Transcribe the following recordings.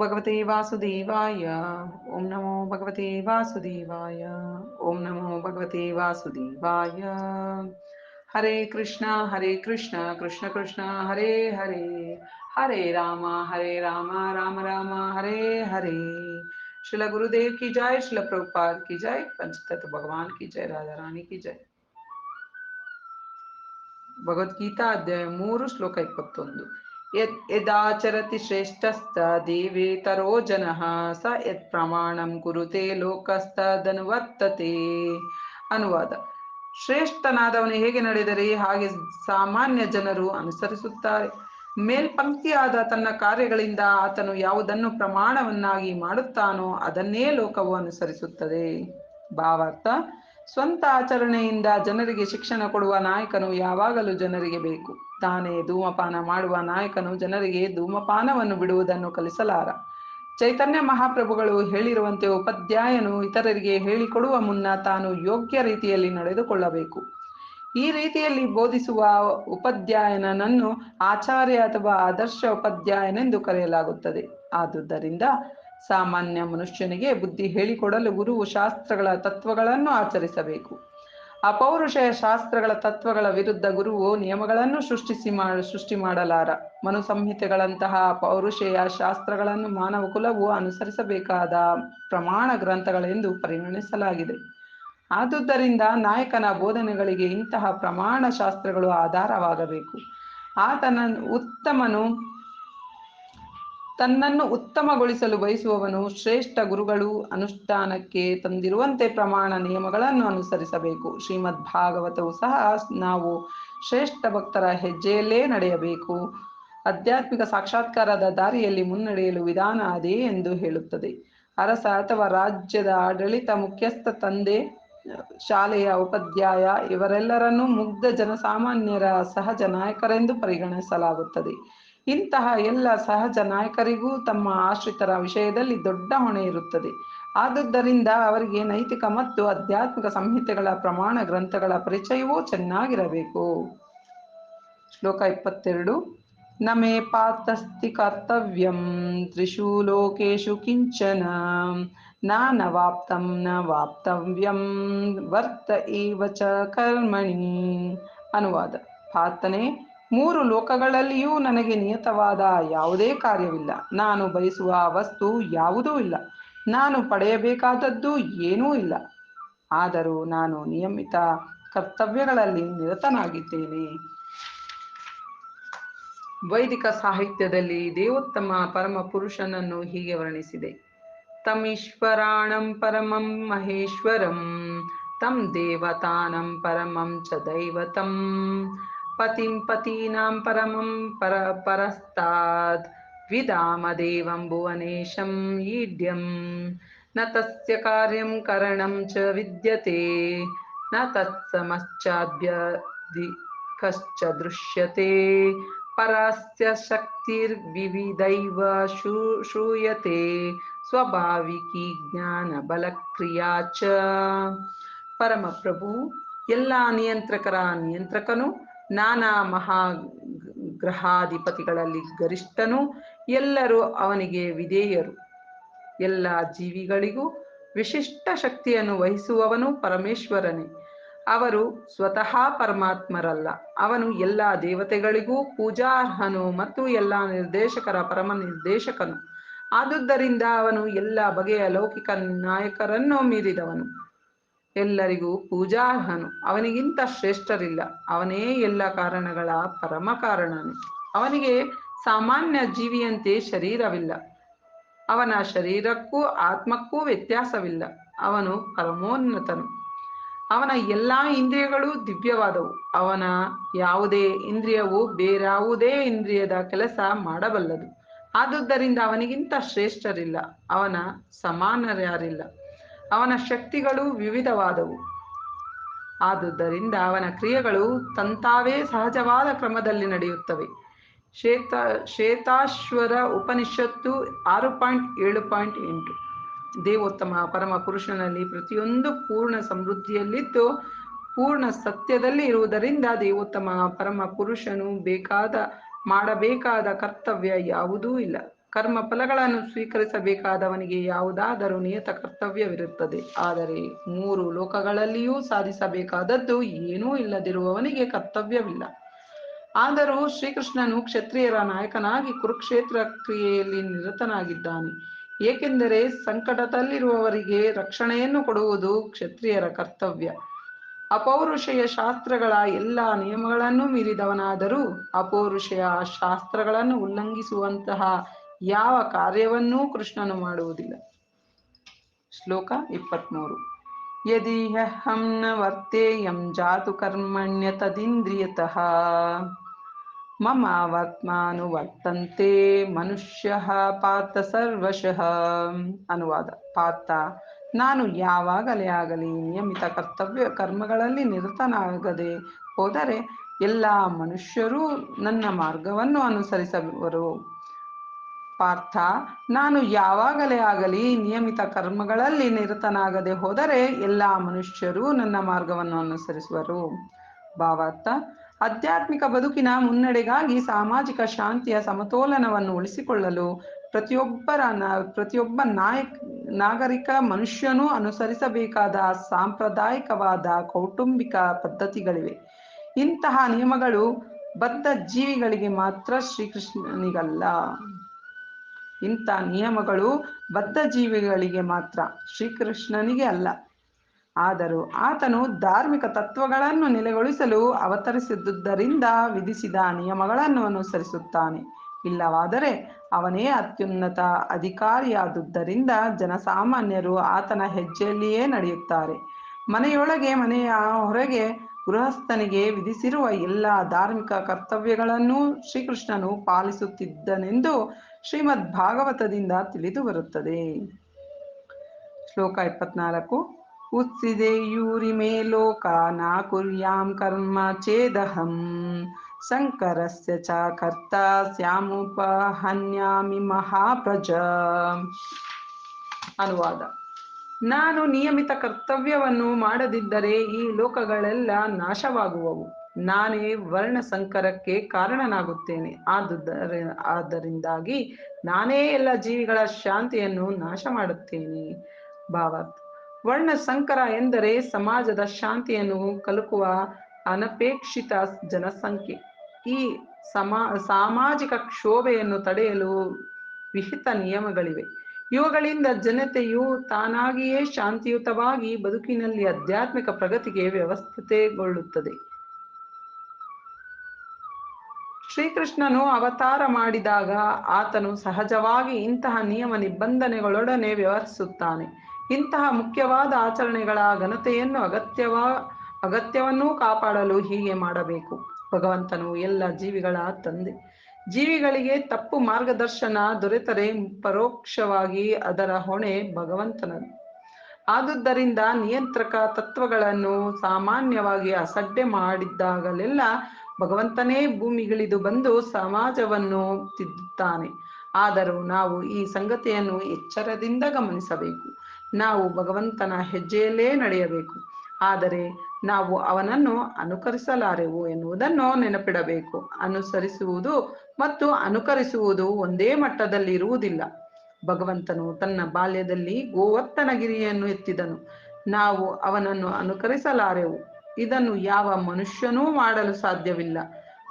भगवते वासुदेवाय। ओम नमो भगवते वासुदेवाय। ओम नमो भगवते वासुदेवाय। हरे कृष्णा हरे कृष्णा, कृष्ण कृष्णा, हरे हरे। हरे रामा हरे रामा, राम रामा, हरे हरे। श्रील गुरुदेव की जय, श्रील प्रभुपाद की जय, पंचतत्व भगवान की जय राजा रानी की जय। भगवत गीता अध्याय मूर, श्लोक इपत्तोंदु ಯದಾಚರತಿ ಶ್ರೇಷ್ಠಸ್ಥ ದೇವೇತರೋ ಜನಃ ಸ ಯತ್ ಪ್ರಮಾಣಂ ಕುರುತೆ ಲೋಕಸ್ತದನುವರ್ತತೆ ಅನುವಾದ ಶ್ರೇಷ್ಠನಾದವನು ಹೇಗೆ ನಡೆದರೆ, ಹಾಗೆ ಸಾಮಾನ್ಯ ಜನರು ಅನುಸರಿಸುತ್ತಾರೆ. ಮೇಲ್ಪಂಕ್ತಿಯಾದ ತನ್ನ ಕಾರ್ಯಗಳಿಂದ ಆತನು ಯಾವುದನ್ನು ಪ್ರಮಾಣವನ್ನಾಗಿ ಮಾಡುತ್ತಾನೋ ಅದನ್ನೇ ಲೋಕವು ಅನುಸರಿಸುತ್ತದೆ. ಭಾವಾರ್ಥ ಸ್ವಂತ ಆಚರಣೆಯಿಂದ ಜನರಿಗೆ ಶಿಕ್ಷಣ ಕೊಡುವ ನಾಯಕನು ಯಾವಾಗಲೂ ಜನರಿಗೆ ಬೇಕು. ತಾನೇ ಧೂಮಪಾನ ಮಾಡುವ ನಾಯಕನು ಜನರಿಗೆ ಧೂಮಪಾನವನ್ನು ಬಿಡುವುದನ್ನು ಕಲಿಸಲಾರ. ಚೈತನ್ಯ ಮಹಾಪ್ರಭುಗಳು ಹೇಳಿರುವಂತೆ ಉಪಾಧ್ಯಾಯನು ಇತರರಿಗೆ ಹೇಳಿಕೊಡುವ ಮುನ್ನ ತಾನು ಯೋಗ್ಯ ರೀತಿಯಲ್ಲಿ ನಡೆದುಕೊಳ್ಳಬೇಕು. ಈ ರೀತಿಯಲ್ಲಿ ಬೋಧಿಸುವ ಉಪಾಧ್ಯಾಯನನ್ನು ಆಚಾರ್ಯ ಅಥವಾ ಆದರ್ಶ ಉಪಾಧ್ಯಾಯನೆಂದು ಕರೆಯಲಾಗುತ್ತದೆ. ಆದುದರಿಂದ ಸಾಮಾನ್ಯ ಮನುಷ್ಯನಿಗೆ ಬುದ್ಧಿ ಹೇಳಿಕೊಡಲು ಗುರುವು ಶಾಸ್ತ್ರಗಳ ತತ್ವಗಳನ್ನು ಆಚರಿಸಬೇಕು. ಅಪೌರುಷಯ ಶಾಸ್ತ್ರಗಳ ತತ್ವಗಳ ವಿರುದ್ಧ ಗುರುವು ನಿಯಮಗಳನ್ನು ಸೃಷ್ಟಿಸಿ ಮಾ, ಸೃಷ್ಟಿ ಮಾಡಲಾರ. ಮನು ಸಂಹಿತೆಗಳಂತಹ ಪೌರುಷೇಯ ಶಾಸ್ತ್ರಗಳನ್ನು ಮಾನವ ಕುಲವು ಅನುಸರಿಸಬೇಕಾದ ಪ್ರಮಾಣ ಗ್ರಂಥಗಳೆಂದು ಪರಿಗಣಿಸಲಾಗಿದೆ. ಆದುದರಿಂದ ನಾಯಕನ ಬೋಧನೆಗಳಿಗೆ ಇಂತಹ ಪ್ರಮಾಣ ಶಾಸ್ತ್ರಗಳು ಆಧಾರವಾಗಬೇಕು. ಆತನ ಉತ್ತಮನು ತನ್ನನ್ನು ಉತ್ತಮಗೊಳಿಸಲು ಬಯಸುವವನು ಶ್ರೇಷ್ಠ ಗುರುಗಳು ಅನುಷ್ಠಾನಕ್ಕೆ ತಂದಿರುವಂತೆ ಪ್ರಮಾಣ ನಿಯಮಗಳನ್ನು ಅನುಸರಿಸಬೇಕು. ಶ್ರೀಮದ್ ಭಾಗವತವು ಸಹ ನಾವು ಶ್ರೇಷ್ಠ ಭಕ್ತರ ಹೆಜ್ಜೆಯಲ್ಲೇ ನಡೆಯಬೇಕು. ಆಧ್ಯಾತ್ಮಿಕ ಸಾಕ್ಷಾತ್ಕಾರದ ದಾರಿಯಲ್ಲಿ ಮುನ್ನಡೆಯಲು ವಿಧಾನ ಅದೇ ಎಂದು ಹೇಳುತ್ತದೆ. ಅರಸ ಅಥವಾ ರಾಜ್ಯದ ಆಡಳಿತ ಮುಖ್ಯಸ್ಥ ತಂದೆ, ಶಾಲೆಯ ಉಪಾಧ್ಯಾಯ ಇವರೆಲ್ಲರನ್ನೂ ಮುಗ್ಧ ಜನಸಾಮಾನ್ಯರ ಸಹಜ ನಾಯಕರೆಂದು ಪರಿಗಣಿಸಲಾಗುತ್ತದೆ. ಇಂತಹ ಎಲ್ಲ ಸಹಜ ನಾಯಕರಿಗೂ ತಮ್ಮ ಆಶ್ರಿತರ ವಿಷಯದಲ್ಲಿ ದೊಡ್ಡ ಹೊಣೆ ಇರುತ್ತದೆ. ಆದುದರಿಂದ ಅವರಿಗೆ ನೈತಿಕ ಮತ್ತು ಆಧ್ಯಾತ್ಮಿಕ ಸಂಹಿತೆಗಳ ಪ್ರಮಾಣ ಗ್ರಂಥಗಳ ಪರಿಚಯವೂ ಚೆನ್ನಾಗಿರಬೇಕು. ಶ್ಲೋಕ ಇಪ್ಪತ್ತೆರಡು. ನಮೇ ಪಾತಸ್ತಿ ಕರ್ತವ್ಯಂ ತ್ರಿಷು ಲೋಕೇಶು ಕಿಂಚನ ನ ವಾಪ್ತಂ ನ ವಾಪ್ತವ್ಯಂ ವರ್ತ ಏವ ಚ ಕರ್ಮಣಿ ಅನುವಾದ. ಪಾತನೆ ಮೂರು ಲೋಕಗಳಲ್ಲಿಯೂ ನನಗೆ ನಿಯತವಾದ ಯಾವುದೇ ಕಾರ್ಯವಿಲ್ಲ. ನಾನು ಬಯಸುವ ವಸ್ತು ಯಾವುದೂ ಇಲ್ಲ. ನಾನು ಪಡೆಯಬೇಕಾದದ್ದು ಏನೂ ಇಲ್ಲ. ಆದರೂ ನಾನು ನಿಯಮಿತ ಕರ್ತವ್ಯಗಳಲ್ಲಿ ನಿರತನಾಗಿದ್ದೇನೆ. ವೈದಿಕ ಸಾಹಿತ್ಯದಲ್ಲಿ ದೇವೋತ್ತಮ ಪರಮ ಪುರುಷನನ್ನು ಹೀಗೆ ವರ್ಣಿಸಿದೆ. ತಮೀಶ್ವರಾಣಂ ಪರಮಂ ಮಹೇಶ್ವರಂ ತಂ ದೇವತಾನಂ ಪರಮಂ ಚ ದೈವತಂ. ಪತಿಂ ಪತೀನಾಂ ಪರಮಂ ಪರ ಪರಸ್ತಾದ್ ವಿದಾಮದೇವಂ ಭುವನೇಶಂ ಈಡ್ಯಂ ನ ತಸ್ಯ ಕಾರ್ಯಂ ಕರಣಂ ಚ ವಿದ್ಯತೆ ನ ತತ್ಸಮಶ್ಚಾಭ್ಯದಿ ಕಶ್ಚ ದೃಶ್ಯತೆ ಪರಸ್ಯ ಶಕ್ತಿರ್ವಿವಿಧೈವ ಶೂ ಶ್ರೂಯತೆ ಸ್ವಾಭಾವಿಕಿ ಜ್ಞಾನ ಬಲಕ್ರಿಯಾ ಚ ಪರಮಪ್ರಭು ಎಲ್ಲ ನಿಯಂತ್ರಕರ ನಿಯಂತ್ರಕನು ನಾನಾ ಮಹಾ ಗ್ರಹಾಧಿಪತಿಗಳಲ್ಲಿ ಗರಿಷ್ಠನು, ಎಲ್ಲರೂ ಅವನಿಗೆ ವಿಧೇಯರು. ಎಲ್ಲ ಜೀವಿಗಳಿಗೂ ವಿಶಿಷ್ಟ ಶಕ್ತಿಯನ್ನು ವಹಿಸುವವನು ಪರಮೇಶ್ವರನೇ. ಅವರು ಸ್ವತಃ ಪರಮಾತ್ಮರಲ್ಲ. ಅವನು ಎಲ್ಲ ದೇವತೆಗಳಿಗೂ ಪೂಜಾರ್ಹನು ಮತ್ತು ಎಲ್ಲ ನಿರ್ದೇಶಕರ ಪರಮ ನಿರ್ದೇಶಕನು. ಆದುದರಿಂದ ಅವನು ಎಲ್ಲ ಬಗೆಯ ಲೌಕಿಕ ನಾಯಕರನ್ನು ಮೀರಿದವನು. ಎಲ್ಲರಿಗೂ ಪೂಜಾರ್ಹನು. ಅವನಿಗಿಂತ ಶ್ರೇಷ್ಠರಿಲ್ಲ. ಅವನೇ ಎಲ್ಲ ಕಾರಣಗಳ ಪರಮ ಕಾರಣನು. ಅವನಿಗೆ ಸಾಮಾನ್ಯ ಜೀವಿಯಂತೆ ಶರೀರವಿಲ್ಲ. ಅವನ ಶರೀರಕ್ಕೂ ಆತ್ಮಕ್ಕೂ ವ್ಯತ್ಯಾಸವಿಲ್ಲ. ಅವನು ಪರಮೋನ್ನತನು. ಅವನ ಎಲ್ಲ ಇಂದ್ರಿಯಗಳು ದಿವ್ಯವಾದವು. ಅವನ ಯಾವುದೇ ಇಂದ್ರಿಯವು ಬೇರಾವುದೇ ಇಂದ್ರಿಯದ ಕೆಲಸ ಮಾಡಬಲ್ಲದು. ಆದುದರಿಂದ ಅವನಿಗಿಂತ ಶ್ರೇಷ್ಠರಿಲ್ಲ. ಅವನ ಸಮಾನರ್ಯಾರಿಲ್ಲ ಅವನ ಶಕ್ತಿಗಳು ವಿವಿಧವಾದವು. ಆದುದರಿಂದ ಅವನ ಕ್ರಿಯೆಗಳು ತಂತಾವೇ ಸಹಜವಾದ ಕ್ರಮದಲ್ಲಿ ನಡೆಯುತ್ತವೆ. ಶ್ವೇತ, ಶ್ವೇತಾಶ್ವರ ಉಪನಿಷತ್ತು ಆರು ಪಾಯಿಂಟ್ ಏಳು ಪಾಯಿಂಟ್ ಎಂಟು. ದೇವೋತ್ತಮ ಪರಮ ಪುರುಷನಲ್ಲಿ ಪ್ರತಿಯೊಂದು ಪೂರ್ಣ ಸಮೃದ್ಧಿಯಲ್ಲಿದ್ದು, ಪೂರ್ಣ ಸತ್ಯದಲ್ಲಿ ಇರುವುದರಿಂದ ದೇವೋತ್ತಮ ಪರಮ ಪುರುಷನು ಬೇಕಾದ, ಮಾಡಬೇಕಾದ ಕರ್ತವ್ಯ ಯಾವುದೂ ಇಲ್ಲ. ಕರ್ಮ ಫಲಗಳನ್ನು ಸ್ವೀಕರಿಸಬೇಕಾದವನಿಗೆ ಯಾವುದಾದರೂ ನಿಯತ ಕರ್ತವ್ಯವಿರುತ್ತದೆ. ಆದರೆ ಮೂರು ಲೋಕಗಳಲ್ಲಿಯೂ ಸಾಧಿಸಬೇಕಾದದ್ದು ಏನೂ ಇಲ್ಲದಿರುವವನಿಗೆ ಕರ್ತವ್ಯವಿಲ್ಲ. ಆದರೂ ಶ್ರೀಕೃಷ್ಣನು ಕ್ಷತ್ರಿಯರ ನಾಯಕನಾಗಿ ಕುರುಕ್ಷೇತ್ರ ಕ್ರಿಯೆಯಲ್ಲಿ ನಿರತನಾಗಿದ್ದಾನೆ. ಏಕೆಂದರೆ ಸಂಕಟದಲ್ಲಿರುವವರಿಗೆ ರಕ್ಷಣೆಯನ್ನು ಕೊಡುವುದು ಕ್ಷತ್ರಿಯರ ಕರ್ತವ್ಯ. ಅಪೌರುಷೆಯ ಶಾಸ್ತ್ರಗಳ ಎಲ್ಲಾ ನಿಯಮಗಳನ್ನು ಮೀರಿದವನಾದರೂ ಅಪೌರುಷೆಯ ಶಾಸ್ತ್ರಗಳನ್ನು ಉಲ್ಲಂಘಿಸುವಂತಹ ಯಾವ ಕಾರ್ಯವನ್ನೂ ಕೃಷ್ಣನು ಮಾಡುವುದಿಲ್ಲ. ಶ್ಲೋಕ ಇಪ್ಪತ್ಮೂರು. ಯದಿಹಂ ನ ವರ್ತೇಯಂ ಜಾತು ಕರ್ಮಣ್ಯ ತದಿಂದ್ರಿಯತಃ ಮಮ ವರ್ತಮಾನುವರ್ತಂತೆ ಮನುಷ್ಯ ಪಾತ ಸರ್ವಶಃ. ಅನುವಾದ. ಪಾತ. ನಾನು ಯಾವಾಗಲೇ ಆಗಲಿ ನಿಯಮಿತ ಕರ್ತವ್ಯ ಕರ್ಮಗಳಲ್ಲಿ ನಿರತನಾಗದೆ ಹೋದರೆ ಎಲ್ಲ ಮನುಷ್ಯರೂ ನನ್ನ ಮಾರ್ಗವನ್ನು ಅನುಸರಿಸುವರು ಪಾರ್ಥ, ನಾನು ಯಾವಾಗಲೇ ಆಗಲಿ ನಿಯಮಿತ ಕರ್ಮಗಳಲ್ಲಿ ನಿರತನಾಗದೆ ಹೋದರೆ ಎಲ್ಲ ಮನುಷ್ಯರು ನನ್ನ ಮಾರ್ಗವನ್ನು ಅನುಸರಿಸುವರು. ಭಾವಾರ್ಥ, ಆಧ್ಯಾತ್ಮಿಕ ಬದುಕಿನ ಮುನ್ನಡೆಗಾಗಿ ಸಾಮಾಜಿಕ ಶಾಂತಿಯ ಸಮತೋಲನವನ್ನು ಉಳಿಸಿಕೊಳ್ಳಲು ಪ್ರತಿಯೊಬ್ಬರ ಪ್ರತಿಯೊಬ್ಬ ನಾಯಕ್, ನಾಗರಿಕ ಮನುಷ್ಯನೂ ಅನುಸರಿಸಬೇಕಾದ ಸಾಂಪ್ರದಾಯಿಕವಾದ ಕೌಟುಂಬಿಕ ಪದ್ಧತಿಗಳಿವೆ. ಇಂತಹ ನಿಯಮಗಳು ಬದ್ಧ ಜೀವಿಗಳಿಗೆ ಮಾತ್ರ ಶ್ರೀಕೃಷ್ಣನಿಗಲ್ಲ. ಇಂಥ ನಿಯಮಗಳು ಬದ್ಧ ಜೀವಿಗಳಿಗೆ ಮಾತ್ರ, ಶ್ರೀಕೃಷ್ಣನಿಗೆ ಅಲ್ಲ. ಆದರೂ ಆತನು ಧಾರ್ಮಿಕ ತತ್ವಗಳನ್ನು ನೆಲೆಗೊಳಿಸಲು ಅವತರಿಸಿದ್ದುದರಿಂದ ವಿಧಿಸಿದ ನಿಯಮಗಳನ್ನು ಅನುಸರಿಸುತ್ತಾನೆ. ಇಲ್ಲವಾದರೆ ಅವನೇ ಅತ್ಯುನ್ನತ ಅಧಿಕಾರಿಯಾದುದರಿಂದ ಜನಸಾಮಾನ್ಯರು ಆತನ ಹೆಜ್ಜೆಯಲ್ಲಿಯೇ ನಡೆಯುತ್ತಾರೆ. ಮನೆಯೊಳಗೆ ಮನೆಯ ಹೊರಗೆ ಗೃಹಸ್ಥನಿಗೆ ವಿಧಿಸಿರುವ ಎಲ್ಲ ಧಾರ್ಮಿಕ ಕರ್ತವ್ಯಗಳನ್ನೂ ಶ್ರೀಕೃಷ್ಣನು ಪಾಲಿಸುತ್ತಿದ್ದನೆಂದು ಶ್ರೀಮದ್ ಭಾಗವತದಿಂದ ತಿಳಿದು ಬರುತ್ತದೆ. ಶ್ಲೋಕ ಇಪ್ಪತ್ನಾಲ್ಕು ಉತ್ಸಿದೇಯೂರಿಮೇ ಲೋಕ ನಾ ಕುರ್ಯಾಂ ಕರ್ಮ ಚೇದಹಂ ಶಂಕರಸ್ಯ ಚ ಕರ್ತ ಸ್ಯಾಮುಪಹನ್ಯಾಮಿ ಮಹಾಪ್ರಜ. ಅನುವಾದ. ನಾನು ನಿಯಮಿತ ಕರ್ತವ್ಯವನ್ನು ಮಾಡದಿದ್ದರೆ ಈ ಲೋಕಗಳೆಲ್ಲ ನಾಶವಾಗುವವು. ನಾನೇ ವರ್ಣ ಸಂಕರಕ್ಕೆ ಕಾರಣನಾಗುತ್ತೇನೆ. ಆದುದರ, ಆದ್ದರಿಂದಾಗಿ ನಾನೇ ಎಲ್ಲ ಜೀವಿಗಳ ಶಾಂತಿಯನ್ನು ನಾಶ ಮಾಡುತ್ತೇನೆ ಭಾವತ್. ವರ್ಣ ಸಂಕರ ಎಂದರೆ ಸಮಾಜದ ಶಾಂತಿಯನ್ನು ಕಲುಕುವ ಅನಪೇಕ್ಷಿತ ಜನಸಂಖ್ಯೆ. ಈ ಸಮಾ, ಸಾಮಾಜಿಕ ಕ್ಷೋಭೆಯನ್ನು ತಡೆಯಲು ವಿಹಿತ ನಿಯಮಗಳಿವೆ. ಇವುಗಳಿಂದ ಜನತೆಯು ತಾನಾಗಿಯೇ ಶಾಂತಿಯುತವಾಗಿ ಬದುಕಿನಲ್ಲಿ ಆಧ್ಯಾತ್ಮಿಕ ಪ್ರಗತಿಗೆ ವ್ಯವಸ್ಥಿತಗೊಳ್ಳುತ್ತದೆ ಶ್ರೀಕೃಷ್ಣನು ಅವತಾರ ಮಾಡಿದಾಗ ಆತನು ಸಹಜವಾಗಿ ಇಂತಹ ನಿಯಮ ನಿಬಂಧನೆಗಳೊಡನೆ ವ್ಯವಹರಿಸುತ್ತಾನೆ. ಇಂತಹ ಮುಖ್ಯವಾದ ಆಚರಣೆಗಳ ಘನತೆಯನ್ನು ಅಗತ್ಯವ, ಅಗತ್ಯವನ್ನೂ ಕಾಪಾಡಲು ಹೀಗೆ ಮಾಡಬೇಕು. ಭಗವಂತನು ಎಲ್ಲ ಜೀವಿಗಳ ತಂದೆ. ಜೀವಿಗಳಿಗೆ ತಪ್ಪು ಮಾರ್ಗದರ್ಶನ ದೊರೆತರೆ ಪರೋಕ್ಷವಾಗಿ ಅದರ ಹೊಣೆ ಭಗವಂತನದು. ಆದುದರಿಂದ ನಿಯಂತ್ರಕ ತತ್ವಗಳನ್ನು ಸಾಮಾನ್ಯವಾಗಿ ಅಸಡ್ಡೆ ಮಾಡಿದ್ದಾಗಲೆಲ್ಲ ಭಗವಂತನೇ ಭೂಮಿಗಿಳಿದು ಬಂದು ಸಮಾಜವನ್ನು ತಿದ್ದುತ್ತಾನೆ. ಆದರೂ ನಾವು ಈ ಸಂಗತಿಯನ್ನು ಎಚ್ಚರದಿಂದ ಗಮನಿಸಬೇಕು. ನಾವು ಭಗವಂತನ ಹೆಜ್ಜೆಯಲ್ಲೇ ನಡೆಯಬೇಕು. ಆದರೆ ನಾವು ಅವನನ್ನು ಅನುಕರಿಸಲಾರೆವು ಎನ್ನುವುದನ್ನು ನೆನಪಿಡಬೇಕು. ಅನುಸರಿಸುವುದು ಮತ್ತು ಅನುಕರಿಸುವುದು ಒಂದೇ ಮಟ್ಟದಲ್ಲಿ ಇರುವುದಿಲ್ಲ ಭಗವಂತನು ತನ್ನ ಬಾಲ್ಯದಲ್ಲಿ ಗೋವರ್ತನಗಿರಿಯನ್ನು ಎತ್ತಿದನು. ನಾವು ಅವನನ್ನು ಅನುಕರಿಸಲಾರೆವು. ಇದನ್ನು ಯಾವ ಮನುಷ್ಯನೂ ಮಾಡಲು ಸಾಧ್ಯವಿಲ್ಲ.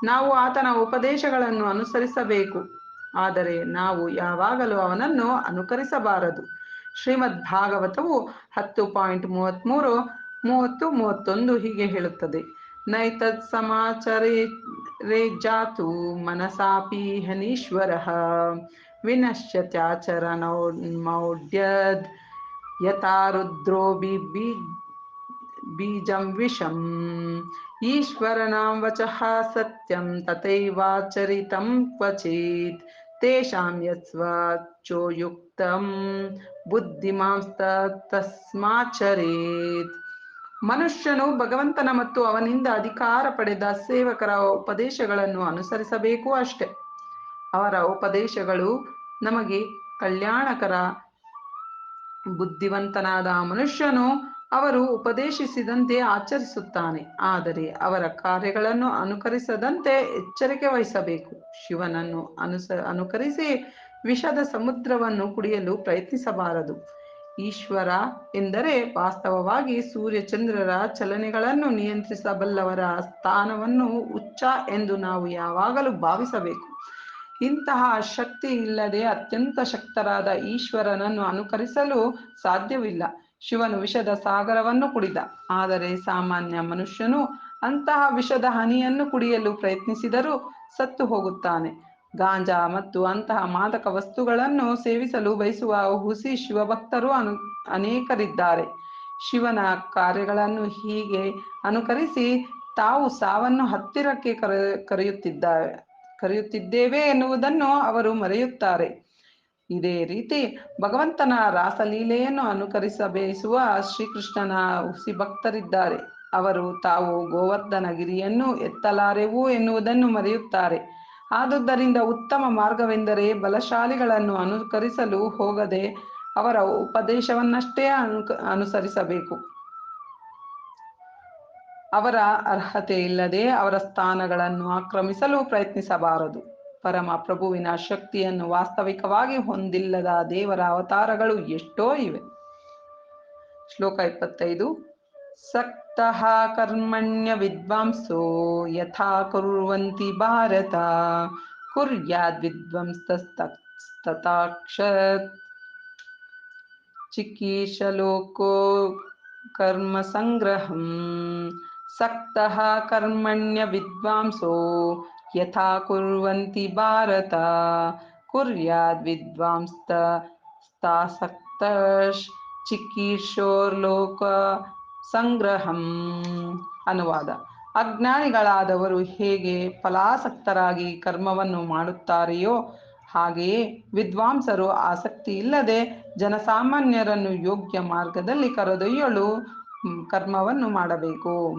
ನಾವು ಆತನ ಉಪದೇಶಗಳನ್ನು ಅನುಸರಿಸಬೇಕು. ಆದರೆ ನಾವು ಯಾವಾಗಲೂ ಅವನನ್ನು ಅನುಕರಿಸಬಾರದು. ಶ್ರೀಮದ್ ಭಾಗವತವು ಹತ್ತು ಪಾಯಿಂಟ್ ಮೂವತ್ತ್ಮೂರು ಮೂವತ್ತು, ಮೂವತ್ತೊಂದು ಹೀಗೆ ಹೇಳುತ್ತದೆ. ನೈತತ್ ಸಮಾಚರೇ, ರೇ ಜಾತು ಮನಸಾಪಿ ಹನೀಶ್ವರ. ವಿನಶ್ಯತ್ಯಾಚರಣೌಡ್ಯದ್ ಯಥಾ ರುದ್ರೋ ಬಿ ಬೀಜಂ ವಿಷಂ. ವಚಃ ಸತ್ಯಂ ತಥೈವಾಚರಿತಂ ಕ್ವಚಿತ್. ತೇಷಾಂ ಯುಕ್ತಂ ಬುದ್ಧಿಮಾಂಸ್ತ ತಸ್ಮಾಚರೇತ್. ಮನುಷ್ಯನು ಭಗವಂತನ ಮತ್ತು ಅವನಿಂದ ಅಧಿಕಾರ ಪಡೆದ ಸೇವಕರ ಉಪದೇಶಗಳನ್ನು ಅನುಸರಿಸಬೇಕು ಅಷ್ಟೆ. ಅವರ ಉಪದೇಶಗಳು ನಮಗೆ ಕಲ್ಯಾಣಕರ ಬುದ್ಧಿವಂತನಾದ ಮನುಷ್ಯನು ಅವರು ಉಪದೇಶಿಸಿದಂತೆ ಆಚರಿಸುತ್ತಾನೆ. ಆದರೆ ಅವರ ಕಾರ್ಯಗಳನ್ನು ಅನುಕರಿಸದಂತೆ ಎಚ್ಚರಿಕೆ ವಹಿಸಬೇಕು. ಶಿವನನ್ನು ಅನುಸ, ಅನುಕರಿಸಿ ವಿಷದ ಸಮುದ್ರವನ್ನು ಕುಡಿಯಲು ಪ್ರಯತ್ನಿಸಬಾರದು. ಈಶ್ವರ ಎಂದರೆ ವಾಸ್ತವವಾಗಿ ಸೂರ್ಯಚಂದ್ರರ ಚಲನೆಗಳನ್ನು ನಿಯಂತ್ರಿಸಬಲ್ಲವರ ಸ್ಥಾನವನ್ನು ಉಚ್ಚ ಎಂದು ನಾವು ಯಾವಾಗಲೂ ಭಾವಿಸಬೇಕು. ಇಂತಹ ಶಕ್ತಿ ಇಲ್ಲದೆ ಅತ್ಯಂತ ಶಕ್ತರಾದ ಈಶ್ವರನನ್ನು ಅನುಕರಿಸಲು ಸಾಧ್ಯವಿಲ್ಲ. ಶಿವನು ವಿಷದ ಸಾಗರವನ್ನು ಕುಡಿದ. ಆದರೆ ಸಾಮಾನ್ಯ ಮನುಷ್ಯನು ಅಂತಹ ವಿಷದ ಹನಿಯನ್ನು ಕುಡಿಯಲು ಪ್ರಯತ್ನಿಸಿದರೂ ಸತ್ತು ಹೋಗುತ್ತಾನೆ. ಗಾಂಜಾ ಮತ್ತು ಅಂತಹ ಮಾದಕ ವಸ್ತುಗಳನ್ನು ಸೇವಿಸಲು ಬಯಸುವ ಹುಸಿ ಶಿವಭಕ್ತರು ಅನು, ಅನೇಕರಿದ್ದಾರೆ. ಶಿವನ ಕಾರ್ಯಗಳನ್ನು ಹೀಗೆ ಅನುಕರಿಸಿ ತಾವು ಸಾವನ್ನು ಹತ್ತಿರಕ್ಕೆ ಕರೆ ಕರೆಯುತ್ತಿದ್ದಾರೆ ಕರೆಯುತ್ತಿದ್ದೇವೆ ಎನ್ನುವುದನ್ನು ಅವರು ಮರೆಯುತ್ತಾರೆ. ಇದೇ ರೀತಿ ಭಗವಂತನ ರಾಸಲೀಲೆಯನ್ನು ಅನುಕರಿಸ ಬಯಸುವ ಶ್ರೀಕೃಷ್ಣನ ಹುಸಿ ಭಕ್ತರಿದ್ದಾರೆ. ಅವರು ತಾವು ಗೋವರ್ಧನಗಿರಿಯನ್ನು ಎತ್ತಲಾರೆವು ಎನ್ನುವುದನ್ನು ಮರೆಯುತ್ತಾರೆ. ಆದುದರಿಂದ ಉತ್ತಮ ಮಾರ್ಗವೆಂದರೆ ಬಲಶಾಲಿಗಳನ್ನು ಅನುಕರಿಸಲು ಹೋಗದೆ ಅವರ ಉಪದೇಶವನ್ನಷ್ಟೇ ಅನು ಅನುಸರಿಸಬೇಕು. ಅವರ ಅರ್ಹತೆ ಇಲ್ಲದೆ ಅವರ ಸ್ಥಾನಗಳನ್ನು ಆಕ್ರಮಿಸಲು ಪ್ರಯತ್ನಿಸಬಾರದು. ಪರಮ ಪ್ರಭುವಿನ ಶಕ್ತಿಯನ್ನು ವಾಸ್ತವಿಕವಾಗಿ ಹೊಂದಿಲ್ಲದ ದೇವರ ಅವತಾರಗಳು ಎಷ್ಟೋ ಇವೆ. ಶ್ಲೋಕ ಇಪ್ಪತ್ತೈದು, ಸಕ್ತಃ ಕರ್ಮಣ್ಯ ವಿದ್ವಾಂಸೋ ಯಥಾ ಕುರ್ವಂತಿ ಭಾರತ, ಕುರ್ಯಾದ್ ಚಿಕೀಶ ಚಿಕೀಶಲೋಕೋ ಕರ್ಮ ಸಂಗ್ರಹಂ, ಸಕ್ತಃ ಕರ್ಮಣ್ಯ ವಿದ್ವಾಂಸೋ ಯಥಾ ಕುರ್ವಂತಿ ಭಾರತ ಕುರ್ಯಾದ್ ವಿದ್ವಾಂಸ್ತ ಸ್ಥಾಸಕ್ತಶ್ ಚಿಕೀರ್ಷೋರ್ಲೋಕ ಸಂಗ್ರಹಂ ಅನುವಾದ ಅಜ್ಞಾನಿಗಳಾದವರು ಹೇಗೆ ಫಲಾಸಕ್ತರಾಗಿ ಕರ್ಮವನ್ನು ಮಾಡುತ್ತಾರೆಯೋ ಹಾಗೆಯೇ ವಿದ್ವಾಂಸರು ಆಸಕ್ತಿ ಇಲ್ಲದೆ ಜನಸಾಮಾನ್ಯರನ್ನು ಯೋಗ್ಯ ಮಾರ್ಗದಲ್ಲಿ ಕರೆದೊಯ್ಯಲು ಕರ್ಮವನ್ನು ಮಾಡಬೇಕು.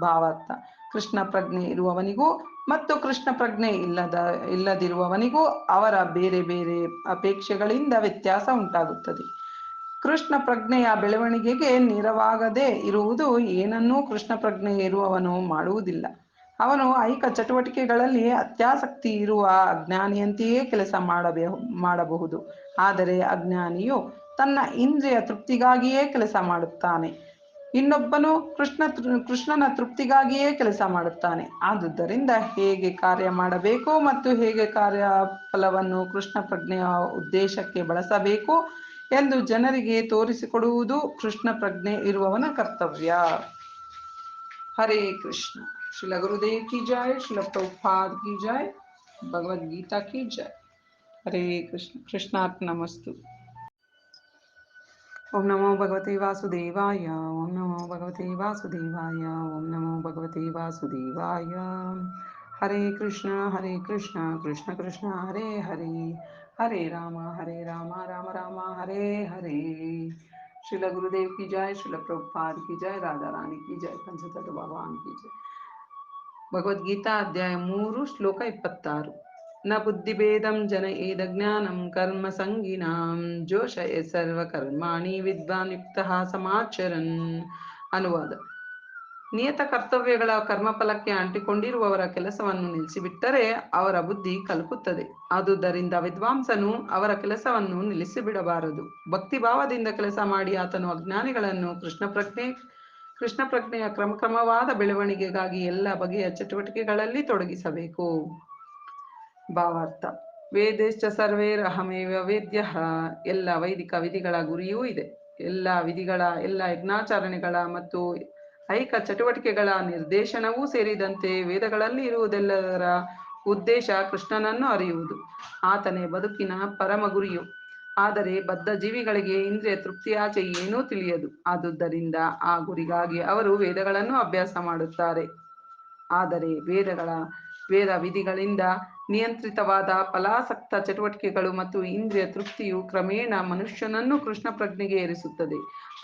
ಭಾವಾರ್ಥ. ಕೃಷ್ಣ ಪ್ರಜ್ಞೆ ಇರುವವನಿಗೂ ಮತ್ತು ಕೃಷ್ಣ ಪ್ರಜ್ಞೆ ಇಲ್ಲದ, ಇಲ್ಲದಿರುವವನಿಗೂ ಅವರ ಬೇರೆ ಬೇರೆ ಅಪೇಕ್ಷೆಗಳಿಂದ ವ್ಯತ್ಯಾಸ ಉಂಟಾಗುತ್ತದೆ. ಕೃಷ್ಣ ಪ್ರಜ್ಞೆಯ ಬೆಳವಣಿಗೆಗೆ ನೆರವಾಗದೆ ಇರುವುದು ಏನನ್ನೂ ಕೃಷ್ಣ ಪ್ರಜ್ಞೆ ಇರುವವನು ಮಾಡುವುದಿಲ್ಲ. ಅವನು ಐಕ ಚಟುವಟಿಕೆಗಳಲ್ಲಿ ಅತ್ಯಾಸಕ್ತಿ ಇರುವ ಅಜ್ಞಾನಿಯಂತೆಯೇ ಕೆಲಸ ಮಾಡಬೇ, ಮಾಡಬಹುದು. ಆದರೆ ಅಜ್ಞಾನಿಯು ತನ್ನ ಇಂದ್ರಿಯ ತೃಪ್ತಿಗಾಗಿಯೇ ಕೆಲಸ ಮಾಡುತ್ತಾನೆ. ಇನ್ನೊಬ್ಬನು ಕೃಷ್ಣ ಕೃಷ್ಣನ ತೃಪ್ತಿಗಾಗಿಯೇ ಕೆಲಸ ಮಾಡುತ್ತಾನೆ. ಆದುದರಿಂದ ಹೇಗೆ ಕಾರ್ಯ ಮಾಡಬೇಕು ಮತ್ತು ಹೇಗೆ ಕಾರ್ಯ ಫಲವನ್ನು ಕೃಷ್ಣ ಪ್ರಜ್ಞೆಯ ಉದ್ದೇಶಕ್ಕೆ ಬಳಸಬೇಕು ಎಂದು ಜನರಿಗೆ ತೋರಿಸಿಕೊಡುವುದು ಕೃಷ್ಣ ಪ್ರಜ್ಞೆ ಇರುವವನ ಕರ್ತವ್ಯ. ಹರೇ ಕೃಷ್ಣ. ಶಿಲ ಗುರುದೇವ್ ಕಿ ಜಾಯ್ ಶಿಲ ಪ್ರಭುಪಾದ್ ಕಿ ಜಾಯ್ ಭಗವದ್ಗೀತಾ ಕಿ ಜಾಯ್ ಹರೇ ಕೃಷ್ಣ. ಕೃಷ್ಣಾರ್ಪಣಮಸ್ತು ಓಂ ನಮೋ ಭಗವತೆ ವಾಸುದೇವಾಯ ಓಂ ನಮೋ ಭಗವತೆ ವಾಸುದೇವಾಯ ಓಂ ನಮೋ ಭಗವತೆ ವಾಸುದೇವಾಯ ಹರೇ ಕೃಷ್ಣ ಹರೇ ಕೃಷ್ಣ ಕೃಷ್ಣ ಕೃಷ್ಣ ಹರೇ ಹರೇ ಹರೇ ರಾಮ ಹರೇ ರಾಮ ರಾಮ ರಾಮ ಹರೇ ಹರೇ ಶಿಲ ಗುರುದೇವ್ ಕಿ ಜಯ ಶಿಲ ಪ್ರಭುಪಾದ್ ಕಿ ಜಯ ರಾಧಾ ರಾಣಿ ಕಿ ಜಯ ಪಂಚತತ್ವ ಭಗವಾನ್ ಕಿ ಜಯ ಭಗವದ್ಗೀತಾ ಅಧ್ಯಾಯ ಮೂರು ಶ್ಲೋಕ ಇಪ್ಪತ್ತಾರು ನ ಬುದ್ಧಿಭೇದಂ ಜನ ಏದ ಜ್ಞಾನಂ ಕರ್ಮ ಸಂಗಿನಾಂ ಜೋಷಯ ಸರ್ವ ಕರ್ಮಾಣಿ ವಿದ್ವಾನ್ ಯುಕ್ತ ಸಮಾಚರನ್ ಅನುವಾದ. ನಿಯತ ಕರ್ತವ್ಯಗಳ ಕರ್ಮಫಲಕ್ಕೆ ಅಂಟಿಕೊಂಡಿರುವವರ ಕೆಲಸವನ್ನು ನಿಲ್ಲಿಸಿಬಿಟ್ಟರೆ ಅವರ ಬುದ್ಧಿ ಕಲುಕುತ್ತದೆ. ಆದುದರಿಂದ ವಿದ್ವಾಂಸನು ಅವರ ಕೆಲಸವನ್ನು ನಿಲ್ಲಿಸಿಬಿಡಬಾರದು. ಭಕ್ತಿಭಾವದಿಂದ ಕೆಲಸ ಮಾಡಿ ಆತನು ಅಜ್ಞಾನಿಗಳನ್ನು ಕೃಷ್ಣ ಪ್ರಜ್ಞೆ, ಕೃಷ್ಣ ಪ್ರಜ್ಞೆಯ ಕ್ರಮಕ್ರಮವಾದ ಬೆಳವಣಿಗೆಗಾಗಿ ಎಲ್ಲ ಬಗೆಯ ಚಟುವಟಿಕೆಗಳಲ್ಲಿ ತೊಡಗಿಸಬೇಕು. ಭಾವಾರ್ಥ. ವೇದೇಶ್ಚ ಸರ್ವೇರಹಮೇವ ವೇದ್ಯ. ಎಲ್ಲ ವೈದಿಕ ವಿಧಿಗಳ ಗುರಿಯೂ ಇದೆ. ಎಲ್ಲ ವಿಧಿಗಳ, ಎಲ್ಲ ಯಜ್ಞಾಚರಣೆಗಳ ಮತ್ತು ಐಕ ಚಟುವಟಿಕೆಗಳ ನಿರ್ದೇಶನವೂ ಸೇರಿದಂತೆ ವೇದಗಳಲ್ಲಿ ಇರುವುದೆಲ್ಲದರ ಉದ್ದೇಶ ಕೃಷ್ಣನನ್ನು ಅರಿಯುವುದು. ಆತನೇ ಬದುಕಿನ ಪರಮ ಗುರಿಯು ಆದರೆ ಬದ್ಧ ಜೀವಿಗಳಿಗೆ ಇಂದ್ರಿಯ ತೃಪ್ತಿಯಾಚೆ ಏನೂ ತಿಳಿಯದು. ಆದುದರಿಂದ ಆ ಗುರಿಗಾಗಿ ಅವರು ವೇದಗಳನ್ನು ಅಭ್ಯಾಸ ಮಾಡುತ್ತಾರೆ. ಆದರೆ ವೇದಗಳ, ವೇದ ವಿಧಿಗಳಿಂದ ನಿಯಂತ್ರಿತವಾದ ಫಲಾಸಕ್ತ ಚಟುವಟಿಕೆಗಳು ಮತ್ತು ಇಂದ್ರಿಯ ತೃಪ್ತಿಯು ಕ್ರಮೇಣ ಮನುಷ್ಯನನ್ನು ಕೃಷ್ಣ ಪ್ರಜ್ಞೆಗೆ ಏರಿಸುತ್ತದೆ.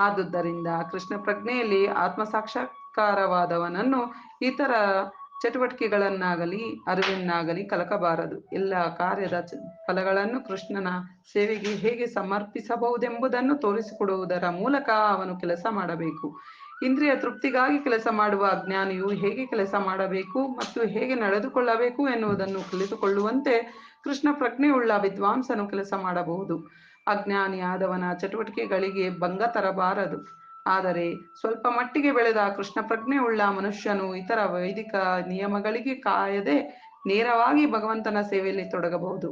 ಆದುದರಿಂದ ಕೃಷ್ಣ ಪ್ರಜ್ಞೆಯಲ್ಲಿ ಆತ್ಮಸಾಕ್ಷಾತ್ಕಾರವಾದವನನ್ನು ಇತರ ಚಟುವಟಿಕೆಗಳನ್ನಾಗಲಿ, ಅರಿವನ್ನಾಗಲಿ ಕಲಕಬಾರದು. ಎಲ್ಲ ಕಾರ್ಯದ ಫಲಗಳನ್ನು ಕೃಷ್ಣನ ಸೇವೆಗೆ ಹೇಗೆ ಸಮರ್ಪಿಸಬಹುದೆಂಬುದನ್ನು ತೋರಿಸಿಕೊಡುವುದರ ಮೂಲಕ ಅವನು ಕೆಲಸ ಮಾಡಬೇಕು. ಇಂದ್ರಿಯ ತೃಪ್ತಿಗಾಗಿ ಕೆಲಸ ಮಾಡುವ ಅಜ್ಞಾನಿಯು ಹೇಗೆ ಕೆಲಸ ಮಾಡಬೇಕು ಮತ್ತು ಹೇಗೆ ನಡೆದುಕೊಳ್ಳಬೇಕು ಎನ್ನುವುದನ್ನು ಕಲಿತುಕೊಳ್ಳುವಂತೆ ಕೃಷ್ಣ ಪ್ರಜ್ಞೆಯುಳ್ಳ ವಿದ್ವಾಂಸನು ಕೆಲಸ ಮಾಡಬಹುದು. ಅಜ್ಞಾನಿಯಾದವನ ಚಟುವಟಿಕೆಗಳಿಗೆ ಭಂಗ ತರಬಾರದು. ಆದರೆ ಸ್ವಲ್ಪ ಮಟ್ಟಿಗೆ ಬೆಳೆದ ಕೃಷ್ಣ ಪ್ರಜ್ಞೆಯುಳ್ಳ ಮನುಷ್ಯನು ಇತರ ವೈದಿಕ ನಿಯಮಗಳಿಗೆ ಕಾಯದೆ ನೇರವಾಗಿ ಭಗವಂತನ ಸೇವೆಯಲ್ಲಿ ತೊಡಗಬಹುದು.